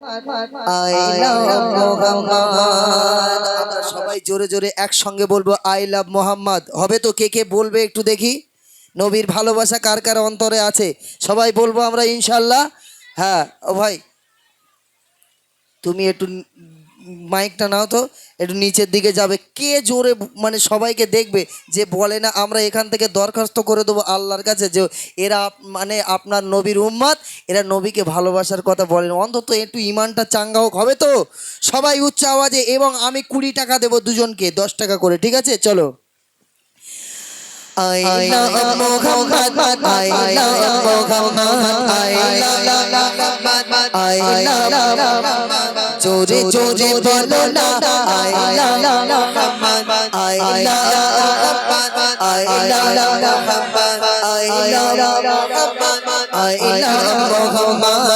I লাভ মোহাম্মদ সবাই জোরে জোরে একসঙ্গে বলব আই লাভ মোহাম্মদ হবে তো কে কে বলবে একটু দেখি? নবীর ভালোবাসা কার কার অন্তরে আছে? সবাই বলব আমরা ইনশাল্লাহ। হ্যাঁ ও ভাই, তুমি একটু মাইকটা নাও তো, একটু নিচের দিকে যাবে। কে জোরে মানে সবাইকে দেখবে যে বলে না, আমরা এখান থেকে দরখাস্ত করে দেবো আল্লাহর কাছে যে এরা মানে আপনার নবীর উম্মাদ এরা নবীকে ভালোবাসার কথা বলেন অন্তত একটু ইমানটা চাঙ্গা হোক, হবে তো? সবাই উচ্চ আওয়াজে, এবং আমি কুড়ি টাকা দেবো দুজনকে, দশ টাকা করে, ঠিক আছে? চলো। love Muhammad, I love Muhammad. জোরে জোরে বলো না I love Muhammad, I love Muhammad, I love Muhammad, I love Muhammad,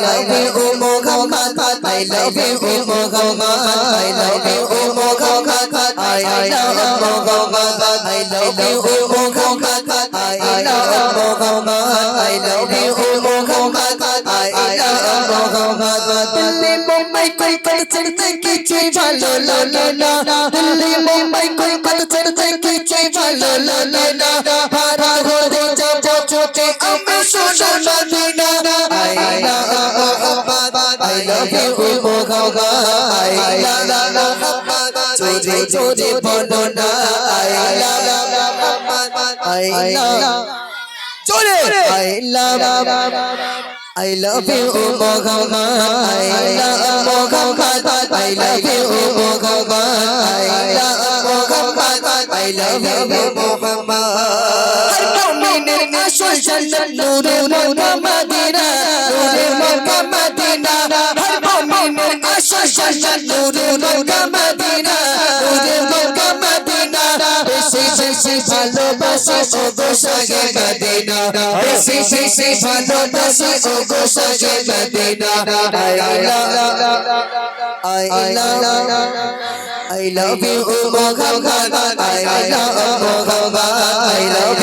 I love Muhammad, I love you Muhammad, I love you Muhammad, I love you Muhammad, I love Muhammad, I love you Muhammad, I love Muhammad, Mumbai Kolkata ছেড়ে কিছু ভালো লাগে না দিল্লি মুম্বাই কলকাতা ছেড়ে কিছু ভালো লাগে না ভাড়া ঘরে যাব চোখে আমি শোনো না না I love Muhammad, I love you Muhammad, I love Muhammad, জোরে জোরে বলো না। I love Muhammad, I love জোরে I love I love you Muhammad, I love Muhammad, I love you Muhammad, I love Muhammad, I love you Muhammad. জান্নাত নূরে Mecca Medina নূরে Mecca Medina হর মুমিনের আসল জান্নাত নূরে মক্কা মদিনা নূরে মক্কা মদিনা বেশি ভালোবাসি ও গো সাগে মদিনা বেশি বেশি ভালোবাসি ও গো সাগে Medina I love I love you Muhammad I love Muhammad I love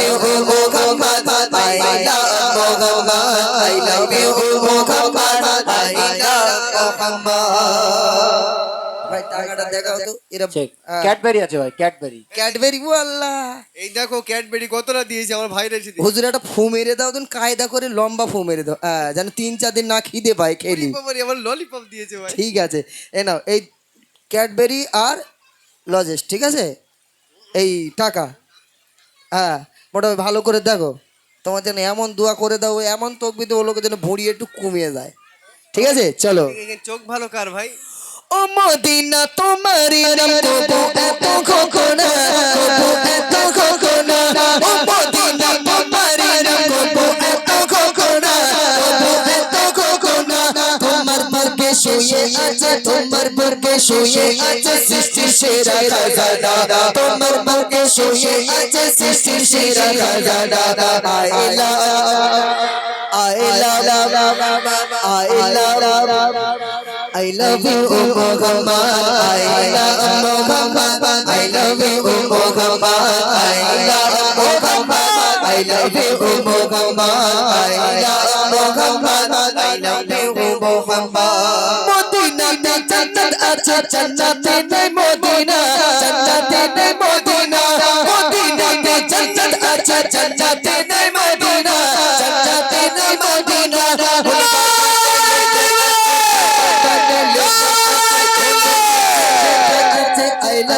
দেখাও তো এরা ক্যাডবেরি আছে ভাই ক্যাডবেরি ক্যাডবেরি ও আল্লাহ। এই দেখো ক্যাডবেরি কতটা দিয়েছে আমার ভাইরা এসে দিয়েছে। হুজুর একটা ফু মেরে দাও তুমি কায়দা করে লম্বা ফু মেরে দাও। যেন তিন চার দিন না খিদে পায় খেলি। বাবারে, আমার ললিপপ দিয়েছে ভাই। ঠিক আছে এ নাও এই ক্যাডবেরি আর লজেস ঠিক আছে? এই টাকা। হ্যাঁ মোটামুটি ভালো করে দেখো। তোমার যেন এমন দোয়া করে দাও এমন তকবিতে ও লোকের যেন ভুঁড়ি একটু কমিয়ে যায় ঠিক আছে চলো। চোখ ভালো কার ভাই? ও মদিনা তোমার নাম তবু এত খোকনা তোমার নাম শুয়ে আছে সৃষ্টি সেরা রাজা তোমার বুকে শুয়ে আছে সৃষ্টি সেরা রাজা আইলা আইলা আইলা I love you, Muhammad. I love Muhammad. I love you, Muhammad. I love Muhammad. I love you, Muhammad. I love Muhammad. I love you, Muhammad. Medina জান্নাত আছে জান্নাতে নেই মদিনা জান্নাতে নেই মদিনা মদিনা জান্নাত আছে জান্নাতে নেই মদিনা জান্নাতে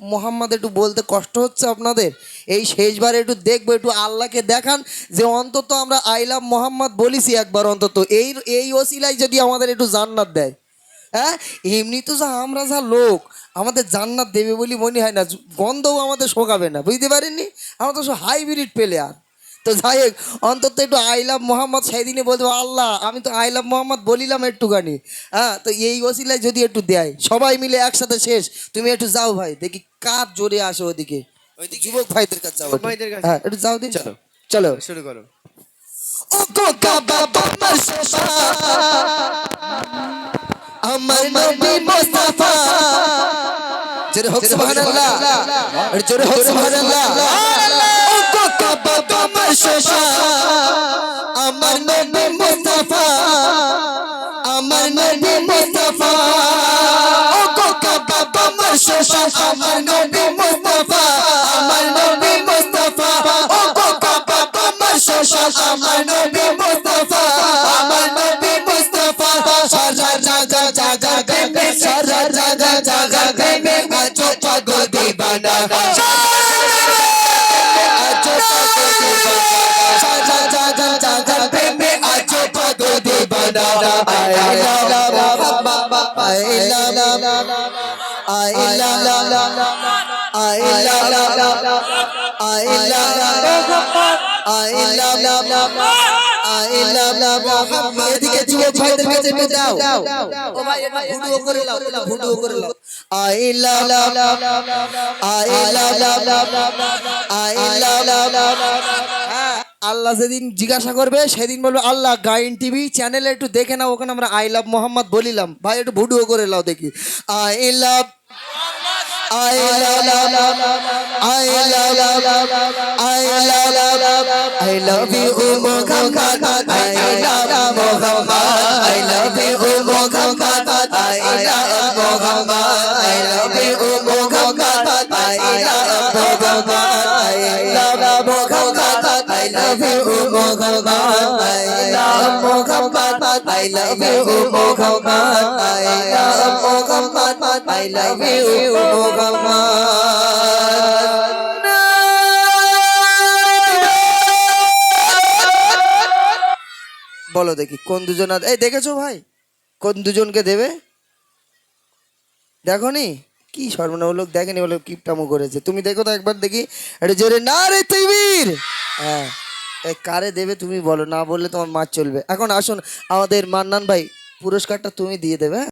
মোহাম্মদ একটু বলতে কষ্ট হচ্ছে আপনাদের? এই শেষবার একটু দেখব, একটু আল্লাহকে দেখান যে অন্তত আমরা আই লাভ মোহাম্মদ বলিছি একবার অন্তত। এই এই ওসিলাই যদি আমাদের একটু জান্নাত দেয়। হ্যাঁ? এমনি তো যা, আমরা যা লোক, আমাদের জান্নাত দেবে বলি মনে হয় না। গন্ধও আমাদের শোকাবে না, বুঝতে পারেননি? আমরা তো সব হাইব্রিড প্লেয়ার তো যাই হোক অন্তত একটু আই লাভ মোহাম্মদ সেই দিনে বলব আল্লাহ আমি তো আই লাভ মোহাম্মদ বলিলাম একটুখানি। হ্যাঁ তো এই ওসিলায় যদি একটু দেয় সবাই মিলে একসাথে শেষ তুমি একটু যাও ভাই দেখি কার জোরে আসো ওদিকে? যুবক ভাইদের কাছে যাও? হ্যাঁ একটু যাও দিন চলো। চলো। শুরু করো। ও কোকা আমার নবী মুস্তাফা। জোরে হোক সুবহানাল্লাহ। জোরে হোক। সুবহানাল্লাহ। ও কোকা বাবা মারশা আমার নবী মুস্তাফা আমার নবী মুস্তাফা ও কোকা বাবা মারশা আমার নবী মুস্তাফা আমার নবী মুস্তাফা ও কোকা বাবা মারশা আমার নবী মুস্তাফা আমার নবী মুস্তাফা সারা জাগা জাগা প্রেমে সারা জাগা জাগা প্রেমে আজো পাগল দিবানা আজো পাগল দিবানা সারা জাগা জাগা এদিকে দাও ও ভাই করে লাও করে লাও I love I love I love আল্লাহ যেদিন জিজ্ঞাসা করবে সেদিন বলবে আল্লাহ গাইন টিভি চ্যানেলে একটু দেখে নাও ওখানে আমরা আই লাভ মোহাম্মদ বলিলাম। ভাই একটু ভিডিও করে লাও দেখি। I love I love, I love, I love, I love you, Muhammad. I love Muhammad. I love you, Muhammad. I love you, Muhammad. I love Muhammad. I love you, Muhammad. বলো দেখি কোন দুজন এই দেখেছ ভাই কোন দুজনকে দেবে দেখো নি কি সর্বনাম লোক দেখেনি বলে কিপটামো করেছে তুমি দেখো তো একবার দেখি এটা জোরে না রে তৈবির হ্যাঁ কারে দেবে তুমি বলো, না বললে তোমার মাছ চলবে এখন আসুন, আমাদের মান্নান ভাই পুরস্কারটা তুমি দিয়ে দেবে হ্যাঁ?